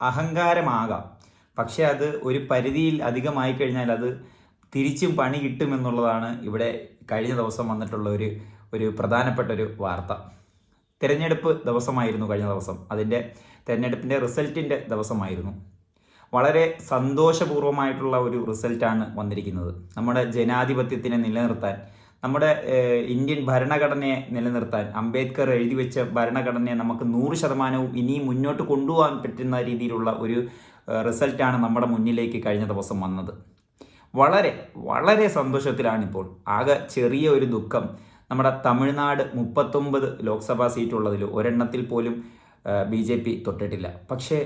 അഹങ്കാരമാകാം. പക്ഷെ അത് ഒരു പരിധിയിൽ അധികമായി കഴിഞ്ഞാൽ അത് തിരിച്ചും പണി കിട്ടുമെന്നുള്ളതാണ് ഇവിടെ കഴിഞ്ഞ ദിവസം വന്നിട്ടുള്ള ഒരു ഒരു പ്രധാനപ്പെട്ട ഒരു വാർത്ത. തിരഞ്ഞെടുപ്പ് ദിവസമായിരുന്നു കഴിഞ്ഞ ദിവസം. അതിന്റെ തിരഞ്ഞെടുപ്പിന്റെ റിസൾട്ടിന്റെ ദിവസമായിരുന്നു. വളരെ സന്തോഷപൂർവമായിട്ടുള്ള ഒരു റിസൾട്ടാണ് വന്നിരിക്കുന്നത്. നമ്മുടെ ജനാധിപത്യത്തിനെ നിലനിർത്താൻ നമ്മുടെ ഇന്ത്യൻ ഭരണഘടനയെ നിലനിർത്താൻ അംബേദ്കർ എഴുതി വെച്ച ഭരണഘടനയെ നമുക്ക് നൂറ് ശതമാനവും ഇനിയും മുന്നോട്ട് കൊണ്ടുപോകാൻ പറ്റുന്ന രീതിയിലുള്ള ഒരു റിസൾട്ടാണ് നമ്മുടെ മുന്നിലേക്ക് കഴിഞ്ഞ ദിവസം വന്നത്. വളരെ വളരെ സന്തോഷത്തിലാണിപ്പോൾ. ആകെ ചെറിയ ഒരു ദുഃഖം. നമ്മുടെ തമിഴ്നാട് മുപ്പത്തൊമ്പത് ലോക്സഭാ സീറ്റുള്ളതിൽ ഒരെണ്ണത്തിൽ പോലും ബി ജെ പി തൊട്ടിട്ടില്ല. പക്ഷേ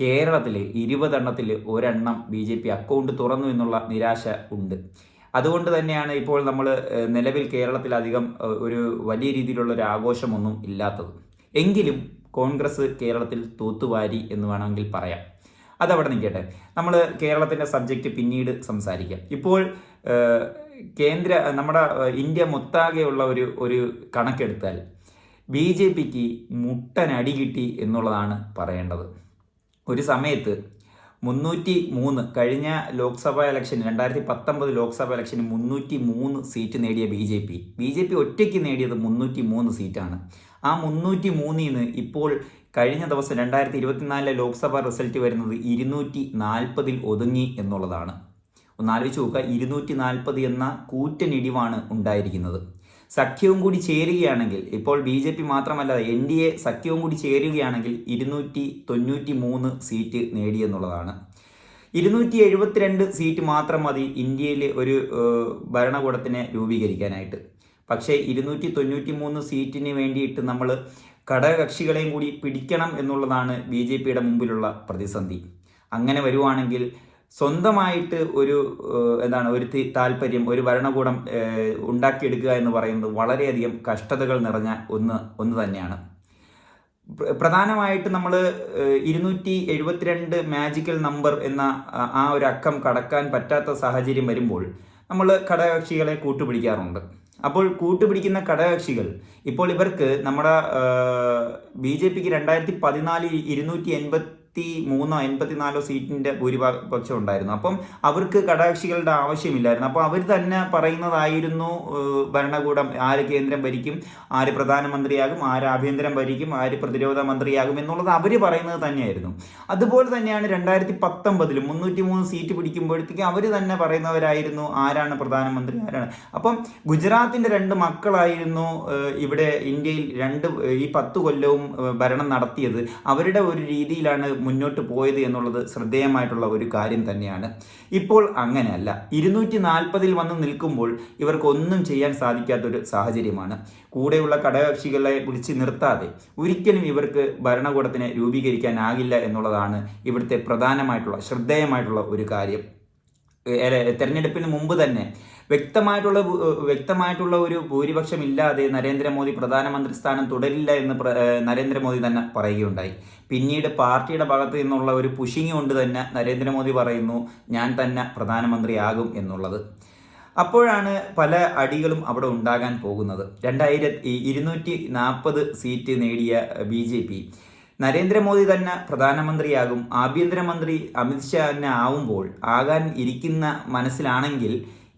കേരളത്തിൽ ഇരുപതെണ്ണത്തിൽ ഒരെണ്ണം ബി ജെ പി അക്കൗണ്ട് തുറന്നു എന്നുള്ള നിരാശ ഉണ്ട്. അതുകൊണ്ട് തന്നെയാണ് ഇപ്പോൾ നമ്മൾ നിലവിൽ കേരളത്തിൽ അധികം ഒരു വലിയ രീതിയിലുള്ള ഒരു ആഘോഷമൊന്നും ഇല്ലാത്തത്. എങ്കിലും കോൺഗ്രസ് കേരളത്തിൽ തൂത്തുവാരി എന്ന് വേണമെങ്കിൽ പറയാം. അതവിടെ നിൽക്കട്ടെ. നമ്മൾ കേരളത്തിന്റെ സബ്ജക്റ്റ് പിന്നീട് സംസാരിക്കാം. ഇപ്പോൾ കേന്ദ്ര നമ്മുടെ ഇന്ത്യ മൊത്താകെയുള്ള ഒരു ഒരു കണക്കെടുത്താൽ ബി ജെ പിക്ക് മുട്ടനടി കിട്ടി എന്നുള്ളതാണ് പറയേണ്ടത്. ഒരു സമയത്ത് മുന്നൂറ്റി മൂന്ന് കഴിഞ്ഞ ലോക്സഭാ ഇലക്ഷൻ രണ്ടായിരത്തി പത്തൊമ്പത് ലോക്സഭാ ഇലക്ഷന് മുന്നൂറ്റി മൂന്ന് സീറ്റ് നേടിയ B J P. B J P ഒറ്റയ്ക്ക് നേടിയത് മുന്നൂറ്റി മൂന്ന് സീറ്റാണ്. ആ മുന്നൂറ്റി മൂന്നിൽ നിന്ന് ഇപ്പോൾ കഴിഞ്ഞ ദിവസം രണ്ടായിരത്തി ഇരുപത്തിനാലിലെ ലോക്സഭാ റിസൾട്ട് വരുന്നത് ഇരുന്നൂറ്റി നാൽപ്പതിൽ ഒതുങ്ങി എന്നുള്ളതാണ്. ഒന്ന് ആലോചിച്ച് നോക്കുക ഇരുന്നൂറ്റി നാൽപ്പത് എന്ന കൂറ്റനിടിവാണ് ഉണ്ടായിരിക്കുന്നത്. സഖ്യവും കൂടി ചേരുകയാണെങ്കിൽ ഇപ്പോൾ ബി ജെ പി മാത്രമല്ല എൻ ഡി എ സഖ്യവും കൂടി ചേരുകയാണെങ്കിൽ ഇരുന്നൂറ്റി തൊണ്ണൂറ്റി മൂന്ന് സീറ്റ് നേടിയെന്നുള്ളതാണ് ഇരുന്നൂറ്റി എഴുപത്തിരണ്ട് സീറ്റ് മാത്രം മതി ഇന്ത്യയിൽ ഒരു ഭരണകൂടത്തിനെ രൂപീകരിക്കാനായിട്ട്. പക്ഷേ ഇരുന്നൂറ്റി തൊണ്ണൂറ്റി മൂന്ന് സീറ്റിന് വേണ്ടിയിട്ട് നമ്മൾ ഘടകകക്ഷികളെയും കൂടി പിടിക്കണം എന്നുള്ളതാണ് ബി ജെ പിയുടെ മുമ്പിലുള്ള പ്രതിസന്ധി. അങ്ങനെ വരുവാണെങ്കിൽ സ്വന്തമായിട്ട് ഒരു എന്താണ് ഒരു താല്പര്യം ഒരു ഭരണകൂടം ഉണ്ടാക്കിയെടുക്കുക എന്ന് പറയുന്നത് വളരെയധികം കഷ്ടതകൾ നിറഞ്ഞ ഒന്ന് ഒന്ന് തന്നെയാണ്. പ്രധാനമായിട്ട് നമ്മൾ ഇരുന്നൂറ്റി എഴുപത്തിരണ്ട് മാജിക്കൽ നമ്പർ എന്ന ആ ഒരു അക്കം കടക്കാൻ പറ്റാത്ത സാഹചര്യം വരുമ്പോൾ നമ്മൾ ഘടകകക്ഷികളെ കൂട്ടുപിടിക്കാറുണ്ട്. അപ്പോൾ കൂട്ടുപിടിക്കുന്ന ഘടകകക്ഷികൾ ഇപ്പോൾ ഇവർക്ക് നമ്മുടെ ബി ജെ പിക്ക് രണ്ടായിരത്തി പതിനാലിൽ ഇരുന്നൂറ്റി എൺപത്തി മൂന്നോ എൺപത്തിനാലോ സീറ്റിന്റെ ഭൂരിപക്ഷം ഉണ്ടായിരുന്നു അപ്പം അവർക്ക് ഘടകകക്ഷികളുടെ ആവശ്യമില്ലായിരുന്നു. അപ്പോൾ അവർ തന്നെ പറയുന്നതായിരുന്നു ഭരണകൂടം ആര് കേന്ദ്രം ഭരിക്കും ആര് പ്രധാനമന്ത്രിയാകും ആര് ആഭ്യന്തരം ഭരിക്കും ആര് പ്രതിരോധ മന്ത്രിയാകും എന്നുള്ളത് അവർ പറയുന്നത് തന്നെയായിരുന്നു. അതുപോലെ തന്നെയാണ് രണ്ടായിരത്തി പത്തൊമ്പതിൽ മുന്നൂറ്റി മൂന്ന് സീറ്റ് പിടിക്കുമ്പോഴത്തേക്കും അവർ തന്നെ പറയുന്നവരായിരുന്നു ആരാണ് പ്രധാനമന്ത്രി ആരാണ്. അപ്പം ഗുജറാത്തിന്റെ രണ്ട് മക്കളായിരുന്നു ഇവിടെ ഇന്ത്യയിൽ രണ്ട് ഈ പത്ത് കൊല്ലവും ഭരണം നടത്തിയത്. അവരുടെ ഒരു രീതിയിലാണ് മുന്നോട്ട് പോയത് എന്നുള്ളത് ശ്രദ്ധേയമായിട്ടുള്ള ഒരു കാര്യം തന്നെയാണ്. ഇപ്പോൾ അങ്ങനെയല്ല. ഇരുന്നൂറ്റി നാൽപ്പതിൽ വന്ന് നിൽക്കുമ്പോൾ ഇവർക്ക് ഒന്നും ചെയ്യാൻ സാധിക്കാത്തൊരു സാഹചര്യമാണ്. കൂടെയുള്ള ഘടകകക്ഷികളെ വിളിച്ച് നിർത്താതെ ഒരിക്കലും ഇവർക്ക് ഭരണകൂടത്തിനെ രൂപീകരിക്കാനാകില്ല എന്നുള്ളതാണ് ഇവിടുത്തെ പ്രധാനമായിട്ടുള്ള ശ്രദ്ധേയമായിട്ടുള്ള ഒരു കാര്യം. തെരഞ്ഞെടുപ്പിന് മുമ്പ് തന്നെ വ്യക്തമായിട്ടുള്ള വ്യക്തമായിട്ടുള്ള ഒരു ഭൂരിപക്ഷം ഇല്ലാതെ നരേന്ദ്രമോദി പ്രധാനമന്ത്രി സ്ഥാനം തുടരില്ല എന്ന് നരേന്ദ്രമോദി തന്നെ പറയുകയുണ്ടായി. പിന്നീട് പാർട്ടിയുടെ ഭാഗത്ത് നിന്നുള്ള ഒരു പുഷിങ് കൊണ്ട് തന്നെ നരേന്ദ്രമോദി പറയുന്നു ഞാൻ തന്നെ പ്രധാനമന്ത്രിയാകും എന്നുള്ളത്. അപ്പോഴാണ് പല അടികളും അവിടെ ഉണ്ടാകാൻ പോകുന്നത്. രണ്ടായിരത്തി ഇരുന്നൂറ്റി നാൽപ്പത് സീറ്റ് നേടിയ ബി ജെ പി നരേന്ദ്രമോദി തന്നെ പ്രധാനമന്ത്രിയാകും. ആഭ്യന്തരമന്ത്രി അമിത്ഷാ തന്നെ ആവുമ്പോൾ ആകാൻ ഇരിക്കുന്ന മനസ്സിലാണെങ്കിൽ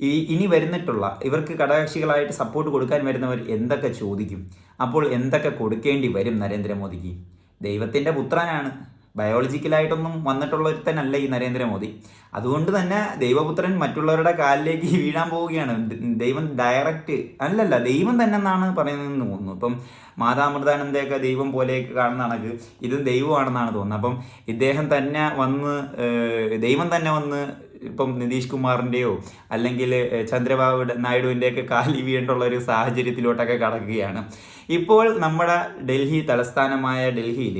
ഈ ഇനി വരുന്നിട്ടുള്ള ഇവർക്ക് ഘടകകക്ഷികളായിട്ട് സപ്പോർട്ട് കൊടുക്കാൻ വരുന്നവർ എന്തൊക്കെ ചോദിക്കും? അപ്പോൾ എന്തൊക്കെ കൊടുക്കേണ്ടി വരും നരേന്ദ്രമോദിക്ക്? ദൈവത്തിന്റെ പുത്രനാണ്. ബയോളജിക്കലായിട്ടൊന്നും ഒരുത്തനല്ല ഈ നരേന്ദ്രമോദി. അതുകൊണ്ട് തന്നെ ദൈവപുത്രൻ മറ്റുള്ളവരുടെ കാലിലേക്ക് വീഴാൻ പോവുകയാണ്. ദൈവം ഡയറക്റ്റ് അല്ലല്ല ദൈവം തന്നെ എന്നാണ് പറയുന്നതെന്ന് തോന്നുന്നു. ഇപ്പം മാതാമൃതാനന്ദയൊക്കെ ദൈവം പോലെയൊക്കെ കാണുന്ന കണക്ക് ഇതും ദൈവമാണെന്നാണ് തോന്നുന്നത്. അപ്പം ഇദ്ദേഹം തന്നെ വന്ന് ദൈവം തന്നെ വന്ന് ഇപ്പം നിതീഷ് കുമാറിന്റെയോ അല്ലെങ്കിൽ ചന്ദ്രബാബു നായിഡുവിന്റെയൊക്കെ കാലി വീണ്ടുള്ള ഒരു സാഹചര്യത്തിലോട്ടൊക്കെ കടക്കുകയാണ്. ഇപ്പോൾ നമ്മുടെ ഡൽഹി തലസ്ഥാനമായ ഡൽഹിയിൽ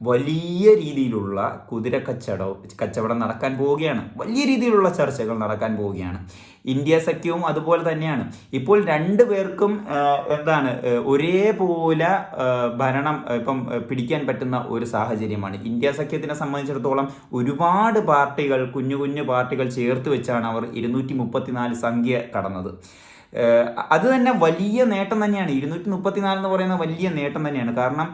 വലിയ രീതിയിലുള്ള കുതിര കച്ചവടം കച്ചവടം നടക്കാൻ പോവുകയാണ്. വലിയ രീതിയിലുള്ള ചർച്ചകൾ നടക്കാൻ പോവുകയാണ്. ഇന്ത്യ സഖ്യവും അതുപോലെ തന്നെയാണ്. ഇപ്പോൾ രണ്ടു പേർക്കും എന്താണ് ഒരേപോലെ ഭരണം ഇപ്പം പിടിക്കാൻ പറ്റുന്ന ഒരു സാഹചര്യമാണ്. ഇന്ത്യ സഖ്യത്തിനെ സംബന്ധിച്ചിടത്തോളം ഒരുപാട് പാർട്ടികൾ കുഞ്ഞു കുഞ്ഞു പാർട്ടികൾ ചേർത്ത് വെച്ചാണ് അവർ ഇരുന്നൂറ്റി സംഖ്യ കടന്നത്. അത് തന്നെ വലിയ നേട്ടം തന്നെയാണ്. ഇരുന്നൂറ്റി മുപ്പത്തിനാല് എന്ന് പറയുന്ന വലിയ നേട്ടം തന്നെയാണ്. കാരണം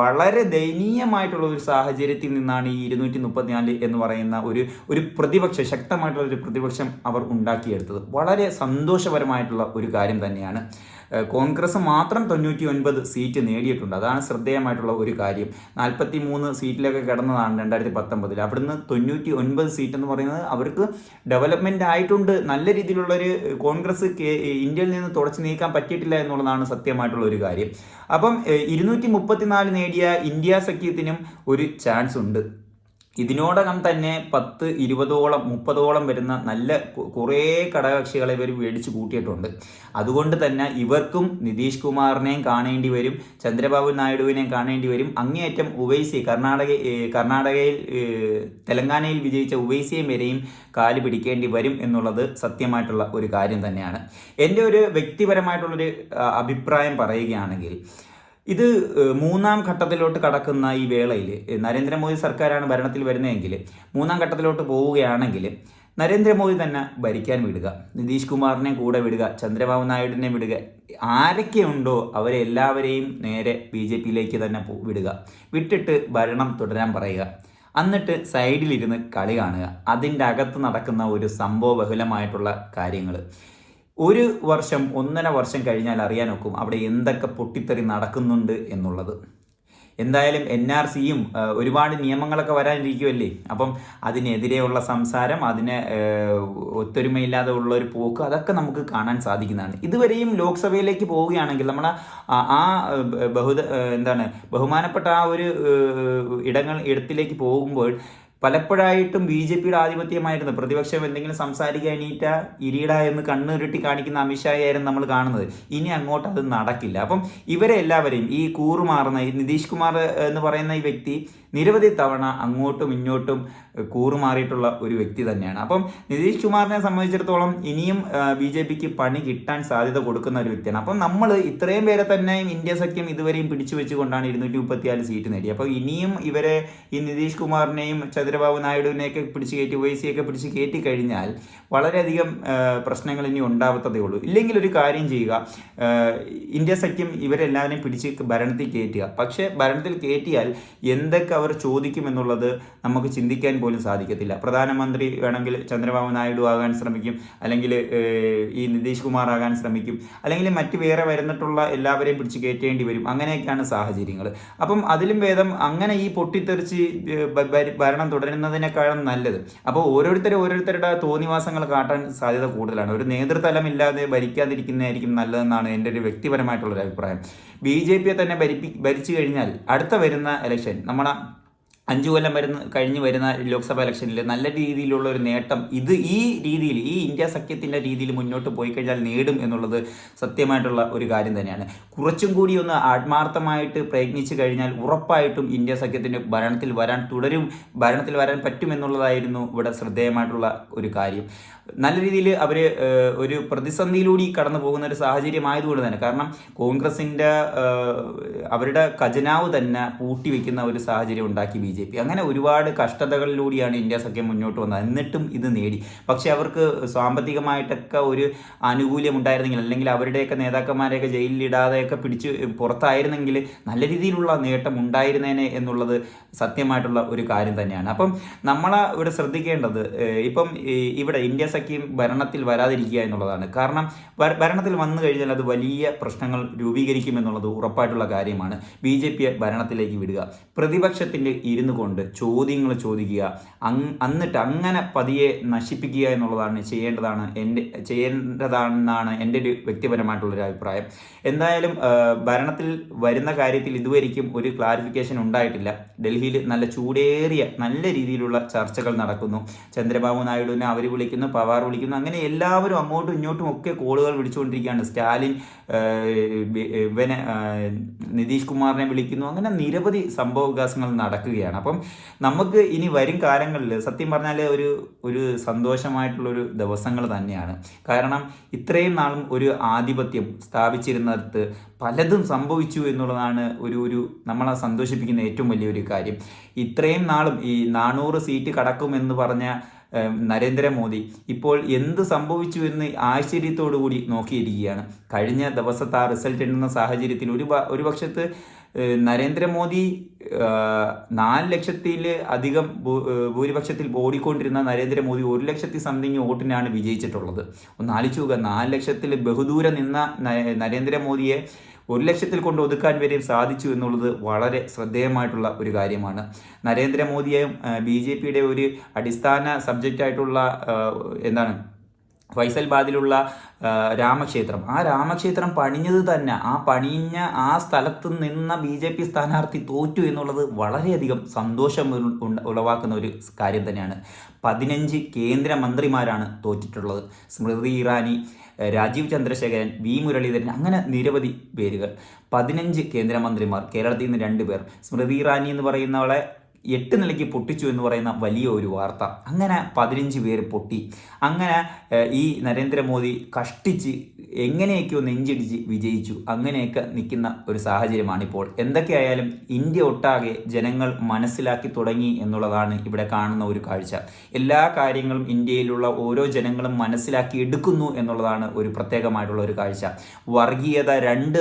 വളരെ ദയനീയമായിട്ടുള്ള ഒരു സാഹചര്യത്തിൽ നിന്നാണ് ഈ ഇരുന്നൂറ്റി മുപ്പത്തിനാല് എന്ന് പറയുന്ന ഒരു ഒരു പ്രതിപക്ഷം ശക്തമായിട്ടുള്ള ഒരു പ്രതിപക്ഷം അവർ ഉണ്ടാക്കിയെടുത്തത്. വളരെ സന്തോഷപരമായിട്ടുള്ള ഒരു കാര്യം തന്നെയാണ്. കോൺഗ്രസ് മാത്രം തൊണ്ണൂറ്റി ഒൻപത് സീറ്റ് നേടിയിട്ടുണ്ട്. അതാണ് ശ്രദ്ധേയമായിട്ടുള്ള ഒരു കാര്യം. നാൽപ്പത്തി മൂന്ന് സീറ്റിലൊക്കെ കിടന്നതാണ് രണ്ടായിരത്തി പത്തൊമ്പതിൽ അവിടുന്ന് തൊണ്ണൂറ്റി ഒൻപത് സീറ്റ് എന്ന് പറയുന്നത് അവർക്ക് ഡെവലപ്മെന്റ് ആയിട്ടുണ്ട്. നല്ല രീതിയിലുള്ളൊരു കോൺഗ്രസ് ഇന്ത്യയിൽ നിന്ന് തുടച്ചു നീക്കാൻ പറ്റിയിട്ടില്ല എന്നുള്ളതാണ് സത്യമായിട്ടുള്ള ഒരു കാര്യം. അപ്പം ഇരുന്നൂറ്റി മുപ്പത്തിനാല് നേടിയ ഇന്ത്യ സഖ്യത്തിനും ഒരു ചാൻസ് ഉണ്ട്. ഇതിനോടകം തന്നെ പത്ത് ഇരുപതോളം മുപ്പതോളം വരുന്ന നല്ല കുറേ ഘടകകക്ഷികളെ ഇവർ മേടിച്ച് കൂട്ടിയിട്ടുണ്ട്. അതുകൊണ്ട് തന്നെ ഇവർക്കും നിതീഷ് കുമാറിനെയും കാണേണ്ടി വരും ചന്ദ്രബാബു നായിഡുവിനെയും കാണേണ്ടി വരും. അങ്ങേയറ്റം ഉവൈസി കർണാടക കർണാടകയിൽ തെലങ്കാനയിൽ വിജയിച്ച ഉവൈസിയും വരെയും കാൽ പിടിക്കേണ്ടി വരും എന്നുള്ളത് സത്യമായിട്ടുള്ള ഒരു കാര്യം തന്നെയാണ്. എന്റെ ഒരു വ്യക്തിപരമായിട്ടുള്ളൊരു അഭിപ്രായം പറയുകയാണെങ്കിൽ ഇത് മൂന്നാം ഘട്ടത്തിലോട്ട് കടക്കുന്ന ഈ വേളയിൽ നരേന്ദ്രമോദി സർക്കാരാണ് ഭരണത്തിൽ വരുന്നതെങ്കിൽ മൂന്നാം ഘട്ടത്തിലോട്ട് പോവുകയാണെങ്കിൽ നരേന്ദ്രമോദി തന്നെ ഭരിക്കാൻ വിടുക നിതീഷ് കുമാറിനെ കൂടെ വിടുക ചന്ദ്രബാബു നായിഡുവിനെ വിടുക ആരൊക്കെ ഉണ്ടോ അവരെ എല്ലാവരെയും നേരെ ബി ജെ പിയിലേക്ക് തന്നെ വിടുക വിട്ടിട്ട് ഭരണം തുടരാൻ പറയുക എന്നിട്ട് സൈഡിലിരുന്ന് കളി കാണുക അതിന്റെ അകത്ത് നടക്കുന്ന ഒരു സംഭവ ബഹുലമായിട്ടുള്ള കാര്യങ്ങൾ ഒരു വർഷം ഒന്നര വർഷം കഴിഞ്ഞാൽ അറിയാൻ ഒക്കും അവിടെ എന്തൊക്കെ പൊട്ടിത്തെറി നടക്കുന്നുണ്ട് എന്നുള്ളത്. എന്തായാലും എൻ ആർ സിയും ഒരുപാട് നിയമങ്ങളൊക്കെ വരാനിരിക്കുമല്ലേ അപ്പം അതിനെതിരെയുള്ള സംസാരം അതിന് ഒത്തൊരുമയില്ലാതെ ഉള്ള ഒരു പോക്ക് അതൊക്കെ നമുക്ക് കാണാൻ സാധിക്കുന്നതാണ്. ഇതുവരെയും ലോക്സഭയിലേക്ക് പോവുകയാണെങ്കിൽ നമ്മൾ ആ ബഹുത എന്താണ് ബഹുമാനപ്പെട്ട ആ ഒരു ഇടങ്ങൾ ഇടത്തിലേക്ക് പോകുമ്പോൾ പലപ്പോഴായിട്ടും ബി ജെ പിയുടെ ആധിപത്യമായിരുന്നു. പ്രതിപക്ഷം എന്തെങ്കിലും സംസാരിക്കാൻ എണീറ്റ ഇരീട എന്ന് കണ്ണുരുട്ടി കാണിക്കുന്ന അമിത്ഷായായിരുന്നു നമ്മൾ കാണുന്നത്. ഇനി അങ്ങോട്ട് അത് നടക്കില്ല. അപ്പം ഇവരെ എല്ലാവരെയും ഈ കൂറുമാറുന്ന ഈ നിതീഷ് കുമാർ എന്ന് പറയുന്ന ഈ വ്യക്തി നിരവധി തവണ അങ്ങോട്ടും ഇങ്ങോട്ടും കൂറുമാറിയിട്ടുള്ള ഒരു വ്യക്തി തന്നെയാണ്. അപ്പം നിതീഷ് കുമാറിനെ സംബന്ധിച്ചിടത്തോളം ഇനിയും ബി ജെ പിക്ക് പണി കിട്ടാൻ സാധ്യത കൊടുക്കുന്ന ഒരു വ്യക്തിയാണ്. അപ്പം നമ്മൾ ഇത്രയും പേരെ തന്നെയും ഇന്ത്യ സഖ്യം ഇതുവരെയും പിടിച്ചു വെച്ചുകൊണ്ടാണ് ഇരുന്നൂറ്റി മുപ്പത്തിനാല് സീറ്റ് നേടി അപ്പോൾ ഇനിയും ഇവരെ ഈ നിതീഷ് കുമാറിനെയും ചന്ദ്രബാബു നായിഡുവിനെയൊക്കെ പിടിച്ച് കയറ്റി വൈസിയൊക്കെ പിടിച്ച് കയറ്റി കഴിഞ്ഞാൽ വളരെയധികം പ്രശ്നങ്ങൾ ഇനി ഉണ്ടാവത്തതേ ഉള്ളൂ. ഇല്ലെങ്കിൽ ഒരു കാര്യം ചെയ്യുക ഇന്ത്യ സഖ്യം ഇവരെല്ലാവരെയും പിടിച്ച് ഭരണത്തിൽ കയറ്റുക. പക്ഷേ ഭരണത്തിൽ കയറ്റിയാൽ എന്തൊക്കെ അവർ ചോദിക്കുമെന്നുള്ളത് നമുക്ക് ചിന്തിക്കാൻ പോലും സാധിക്കത്തില്ല. പ്രധാനമന്ത്രി വേണമെങ്കിൽ ചന്ദ്രബാബു നായിഡു ആകാൻ ശ്രമിക്കും അല്ലെങ്കിൽ ഈ നിതീഷ് കുമാർ ആകാൻ ശ്രമിക്കും അല്ലെങ്കിൽ മറ്റ് വേറെ വരുന്നിട്ടുള്ള എല്ലാവരെയും പിടിച്ച് കയറ്റേണ്ടി വരും. അങ്ങനെയൊക്കെയാണ് സാഹചര്യങ്ങൾ അപ്പം അതിലും ഭേദം അങ്ങനെ ഈ പൊട്ടിത്തെറിച്ച് ഭരണം തുടരുന്നതിനേക്കാളും നല്ലത്. അപ്പോൾ ഓരോരുത്തരും ഓരോരുത്തരുടെ തോന്നിവാസങ്ങൾ കാട്ടാൻ സാധ്യത കൂടുതലാണ്. ഒരു നേതൃതലമില്ലാതെ ഭരിക്കാതിരിക്കുന്നതായിരിക്കും നല്ലതെന്നാണ് എന്റെ ഒരു വ്യക്തിപരമായിട്ടുള്ളൊരു അഭിപ്രായം ബി ജെ പിയെ തന്നെ ഭരിപ്പി ഭരിച്ചു കഴിഞ്ഞാൽ അടുത്ത വരുന്ന ഇലക്ഷൻ നമ്മളെ അഞ്ചു കൊല്ലം വരുന്ന കഴിഞ്ഞ് വരുന്ന ലോക്സഭാ ഇലക്ഷനിൽ നല്ല രീതിയിലുള്ള ഒരു നേട്ടം ഇത് ഈ രീതിയിൽ ഈ ഇന്ത്യ സഖ്യത്തിന്റെ രീതിയിൽ മുന്നോട്ട് പോയി കഴിഞ്ഞാൽ നേടും എന്നുള്ളത് സത്യമായിട്ടുള്ള ഒരു കാര്യം തന്നെയാണ്. കുറച്ചും കൂടി ഒന്ന് ആത്മാർത്ഥമായിട്ട് പ്രയത്നിച്ചു കഴിഞ്ഞാൽ ഉറപ്പായിട്ടും ഇന്ത്യ സഖ്യത്തിന് ഭരണത്തിൽ വരാൻ തുടരും ഭരണത്തിൽ വരാൻ പറ്റുമെന്നുള്ളതായിരുന്നു ഇവിടെ ശ്രദ്ധേയമായിട്ടുള്ള ഒരു കാര്യം. നല്ല രീതിയിൽ അവർ ഒരു പ്രതിസന്ധിയിലൂടെ കടന്നു പോകുന്ന ഒരു സാഹചര്യമായതുകൊണ്ട് തന്നെ. കാരണം കോൺഗ്രസിന്റെ അവരുടെ ഖജനാവ് തന്നെ പൂട്ടിവെക്കുന്ന ഒരു സാഹചര്യം ഉണ്ടാക്കി ബി ജെ പി. അങ്ങനെ ഒരുപാട് കഷ്ടതകളിലൂടെയാണ് ഇന്ത്യ സഖ്യം മുന്നോട്ട് വന്നത്. എന്നിട്ടും ഇത് നേടി. പക്ഷേ അവർക്ക് സാമ്പത്തികമായിട്ടൊക്കെ ഒരു ആനുകൂല്യം ഉണ്ടായിരുന്നെങ്കിൽ അല്ലെങ്കിൽ അവരുടെയൊക്കെ നേതാക്കന്മാരെയൊക്കെ ജയിലിലിടാതെയൊക്കെ പിടിച്ച് പുറത്തായിരുന്നെങ്കിൽ നല്ല രീതിയിലുള്ള നേട്ടം ഉണ്ടായിരുന്നേനെ എന്നുള്ളത് സത്യമായിട്ടുള്ള ഒരു കാര്യം തന്നെയാണ്. അപ്പം നമ്മളെ ഇവിടെ ശ്രദ്ധിക്കേണ്ടത് ഇപ്പം ഇവിടെ ഇന്ത്യ സഖ്യം ഭരണത്തിൽ വരാതിരിക്കുക എന്നുള്ളതാണ്. കാരണം ഭരണത്തിൽ വന്നു കഴിഞ്ഞാൽ അത് വലിയ പ്രശ്നങ്ങൾ രൂപീകരിക്കുമെന്നുള്ളത് ഉറപ്പായിട്ടുള്ള കാര്യമാണ്. ബി ജെ പിയെ ഭരണത്തിലേക്ക് വിടുക. പ്രതിപക്ഷത്തിൽ ഇരുന്നു കൊണ്ട് ചോദ്യങ്ങൾ ചോദിക്കുക. എന്നിട്ട് അങ്ങനെ പതിയെ നശിപ്പിക്കുക എന്നുള്ളതാണ് ചെയ്യേണ്ടതാണ് എന്റെ ചെയ്യേണ്ടതാണെന്നാണ് എന്റെ ഒരു വ്യക്തിപരമായിട്ടുള്ളൊരു അഭിപ്രായം. എന്തായാലും ഭരണത്തിൽ വരുന്ന കാര്യത്തിൽ ഇതുവരെയ്ക്കും ഒരു ക്ലാരിഫിക്കേഷൻ ഉണ്ടായിട്ടില്ല. ഡൽഹിയിൽ നല്ല ചൂടേറിയ നല്ല രീതിയിലുള്ള ചർച്ചകൾ നടക്കുന്നു. ചന്ദ്രബാബു നായിഡുവിനെ അവർ വിളിക്കുന്നു. പവാർ വിളിക്കുന്നു. അങ്ങനെ എല്ലാവരും അങ്ങോട്ടും ഇങ്ങോട്ടും ഒക്കെ കോളുകൾ വിളിച്ചുകൊണ്ടിരിക്കുകയാണ്. സ്റ്റാലിൻ ഇവനെ നിതീഷ് കുമാറിനെ വിളിക്കുന്നു. അങ്ങനെ നിരവധി സംഭവ വികാസങ്ങൾ നടക്കുകയാണ്. അപ്പം നമുക്ക് ഇനി വരും കാലങ്ങളിൽ സത്യം പറഞ്ഞാൽ ഒരു ഒരു സന്തോഷമായിട്ടുള്ളൊരു ദിവസങ്ങൾ തന്നെയാണ്. കാരണം ഇത്രയും നാളും ഒരു ആധിപത്യം സ്ഥാപിച്ചിരുന്നിടത്ത് പലതും സംഭവിച്ചു എന്നുള്ളതാണ് ഒരു ഒരു നമ്മളെ സന്തോഷിപ്പിക്കുന്ന ഏറ്റവും വലിയൊരു കാര്യം. ഇത്രയും നാളും ഈ നാനൂറ് സീറ്റ് കടക്കുമെന്ന് പറഞ്ഞ നരേന്ദ്രമോദി ഇപ്പോൾ എന്ത് സംഭവിച്ചു എന്ന് ആശ്ചര്യത്തോടു കൂടി നോക്കിയിരിക്കുകയാണ്. കഴിഞ്ഞ ദിവസത്തെ ആ റിസൾട്ട് എണ്ണുന്ന സാഹചര്യത്തിൽ ഒരു ഒരു പക്ഷത്ത് നരേന്ദ്രമോദി നാല് ലക്ഷത്തിൽ അധികം ഭൂരിപക്ഷത്തിൽ ഓടിക്കൊണ്ടിരുന്ന നരേന്ദ്രമോദി ഒരു ലക്ഷത്തി സംതിങ് വോട്ടിനാണ് വിജയിച്ചിട്ടുള്ളത്. ഒന്ന് ആലോചിച്ചു നോക്കുക നാല് ലക്ഷത്തിൽ ബഹുദൂരം നിന്ന നരേന്ദ്രമോദിയെ ഒരു ലക്ഷത്തിൽ കൊണ്ട് ഒതുക്കാൻ വരെയും സാധിച്ചു എന്നുള്ളത് വളരെ ശ്രദ്ധേയമായിട്ടുള്ള ഒരു കാര്യമാണ്. നരേന്ദ്രമോദിയെയും ബി ജെ പിയുടെ ഒരു അടിസ്ഥാന സബ്ജക്റ്റ് ആയിട്ടുള്ള എന്താണ് ഫൈസൽബാദിലുള്ള രാമക്ഷേത്രം. ആ രാമക്ഷേത്രം പണിഞ്ഞത് തന്നെ ആ പണിഞ്ഞ ആ സ്ഥലത്ത് നിന്ന ബി ജെ പി സ്ഥാനാർത്ഥി തോറ്റു എന്നുള്ളത് വളരെയധികം സന്തോഷം ഉളവാക്കുന്ന ഒരു കാര്യം തന്നെയാണ്. പതിനഞ്ച് കേന്ദ്രമന്ത്രിമാരാണ് തോറ്റിട്ടുള്ളത്. സ്മൃതി ഇറാനി രാജീവ് ചന്ദ്രശേഖരൻ വി മുരളീധരൻ അങ്ങനെ നിരവധി പേരുകൾ. പതിനഞ്ച് കേന്ദ്രമന്ത്രിമാർ കേരളത്തിൽ നിന്ന് രണ്ട് പേർ. സ്മൃതി ഇറാനി എന്ന് പറയുന്നവളെ എട്ട് നിലയ്ക്ക് പൊട്ടിച്ചു എന്ന് പറയുന്ന വലിയ ഒരു വാർത്ത. അങ്ങനെ പതിനഞ്ച് പേര് പൊട്ടി. അങ്ങനെ ഈ നരേന്ദ്രമോദി കഷ്ടിച്ച് എങ്ങനെയൊക്കെയോ നെഞ്ചിടിച്ച് വിജയിച്ചു. അങ്ങനെയൊക്കെ നിൽക്കുന്ന ഒരു സാഹചര്യമാണിപ്പോൾ. എന്തൊക്കെയായാലും ഇന്ത്യ ഒട്ടാകെ ജനങ്ങൾ മനസ്സിലാക്കി തുടങ്ങി എന്നുള്ളതാണ് ഇവിടെ കാണുന്ന ഒരു കാഴ്ച. എല്ലാ കാര്യങ്ങളും ഇന്ത്യയിലുള്ള ഓരോ ജനങ്ങളും മനസ്സിലാക്കി എടുക്കുന്നു എന്നുള്ളതാണ് ഒരു പ്രത്യേകമായിട്ടുള്ള ഒരു കാഴ്ച. വർഗീയത രണ്ട്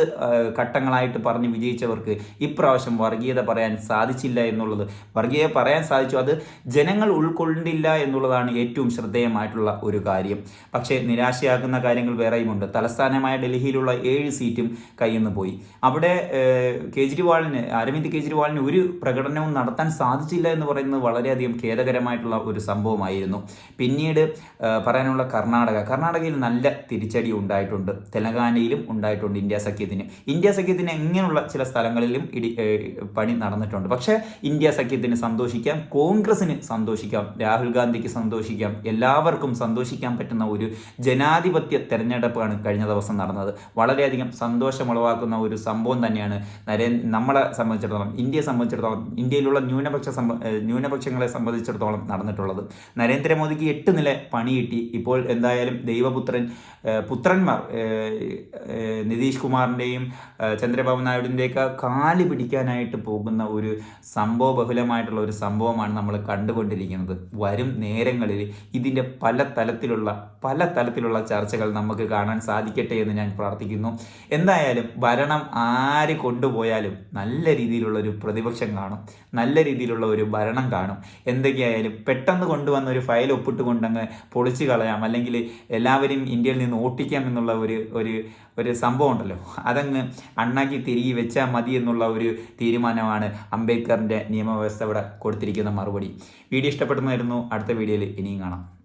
ഘട്ടങ്ങളായിട്ട് പറഞ്ഞ് വിജയിച്ചവർക്ക് ഇപ്രാവശ്യം വർഗീയത പറയാൻ സാധിച്ചില്ല എന്നുള്ളത് വർഗീയത പറയാൻ സാധിച്ചു. അത് ജനങ്ങൾ ഉൾക്കൊണ്ടില്ല എന്നുള്ളതാണ് ഏറ്റവും ശ്രദ്ധേയമായിട്ടുള്ള ഒരു കാര്യം. പക്ഷേ നിരാശയാക്കുന്ന കാര്യങ്ങൾ വേറെയുമുണ്ട്. തലസ്ഥാനമായ ഡൽഹിയിലുള്ള ഏഴ് സീറ്റും കയ്യിൽ നിന്ന് പോയി. അവിടെ കേജ്രിവാളിന് അരവിന്ദ് കേജ്രിവാളിന് ഒരു പ്രകടനവും നടത്താൻ സാധിച്ചില്ല എന്ന് പറയുന്നത് വളരെയധികം ഖേദകരമായിട്ടുള്ള ഒരു സംഭവമായിരുന്നു. പിന്നീട് പറയാനുള്ള കർണാടക. കർണാടകയിൽ നല്ല തിരിച്ചടി ഉണ്ടായിട്ടുണ്ട്. തെലങ്കാനയിലും ഉണ്ടായിട്ടുണ്ട് ഇന്ത്യ സഖ്യത്തിന്. ഇന്ത്യ സഖ്യത്തിന് ഇങ്ങനെയുള്ള ചില സ്ഥലങ്ങളിലും ഇടി പണി നടന്നിട്ടുണ്ട്. പക്ഷേ ഇന്ത്യ സഖ്യത്തിന് സന്തോഷിക്കാം കോൺഗ്രസിന് സന്തോഷിക്കാം രാഹുൽ ഗാന്ധിക്ക് സന്തോഷിക്കാം എല്ലാവർക്കും സന്തോഷിക്കാൻ പറ്റുന്ന ഒരു ജനാധിപത്യ തെരഞ്ഞെടുപ്പാണ് കഴിഞ്ഞ ദിവസം നടന്നത്. വളരെയധികം സന്തോഷമുളവാക്കുന്ന ഒരു സംഭവം തന്നെയാണ് നരേ നമ്മളെ സംബന്ധിച്ചിടത്തോളം ഇന്ത്യയെ സംബന്ധിച്ചിടത്തോളം ഇന്ത്യയിലുള്ള ന്യൂനപക്ഷ ന്യൂനപക്ഷങ്ങളെ സംബന്ധിച്ചിടത്തോളം നടന്നിട്ടുള്ളത്. നരേന്ദ്രമോദിക്ക് എട്ട് നില പണി കിട്ടി. ഇപ്പോൾ എന്തായാലും ദൈവപുത്രൻ പുത്രന്മാർ നിതീഷ് കുമാറിന്റെയും ചന്ദ്രബാബു നായിഡുവിന്റെയൊക്കെ കാൽ പിടിക്കാനായിട്ട് പോകുന്ന ഒരു സംഭവ ബഹുലമായിട്ടുള്ള ഒരു സംഭവമാണ് നമ്മൾ കണ്ടുകൊണ്ടിരിക്കുന്നത്. വരും നേരങ്ങളിൽ ഇതിന്റെ പല തലത്തിലുള്ള പല തലത്തിലുള്ള ചർച്ചകൾ നമുക്ക് കാണാൻ സാധിക്കട്ടെ എന്ന് ഞാൻ പ്രാർത്ഥിക്കുന്നു. എന്തായാലും ഭരണം ആര് കൊണ്ടുപോയാലും നല്ല രീതിയിലുള്ള ഒരു പ്രതിപക്ഷം കാണും. നല്ല രീതിയിലുള്ള ഒരു ഭരണം കാണും. എന്തൊക്കെയായാലും പെട്ടെന്ന് കൊണ്ടുവന്ന ഒരു ഫയൽ ഒപ്പിട്ട് കൊണ്ടങ്ങ് പൊളിച്ചു കളയാം. അല്ലെങ്കിൽ എല്ലാവരും ഇന്ത്യയിൽ നിന്ന് ഓട്ടിക്കാം എന്നുള്ള ഒരു ഒരു ഒരു സംഭവം ഉണ്ടല്ലോ. അതങ്ങ് അണ്ണാക്കി തിരികെ വെച്ചാൽ മതി എന്നുള്ള ഒരു തീരുമാനമാണ് അംബേദ്കറിന്റെ നിയമവ്യവസ്ഥ ഇവിടെ കൊടുത്തിരിക്കുന്ന മറുപടി. വീഡിയോ ഇഷ്ടപ്പെടുന്നതായിരുന്നു അടുത്ത വീഡിയോയിൽ ഇനിയും കാണാം.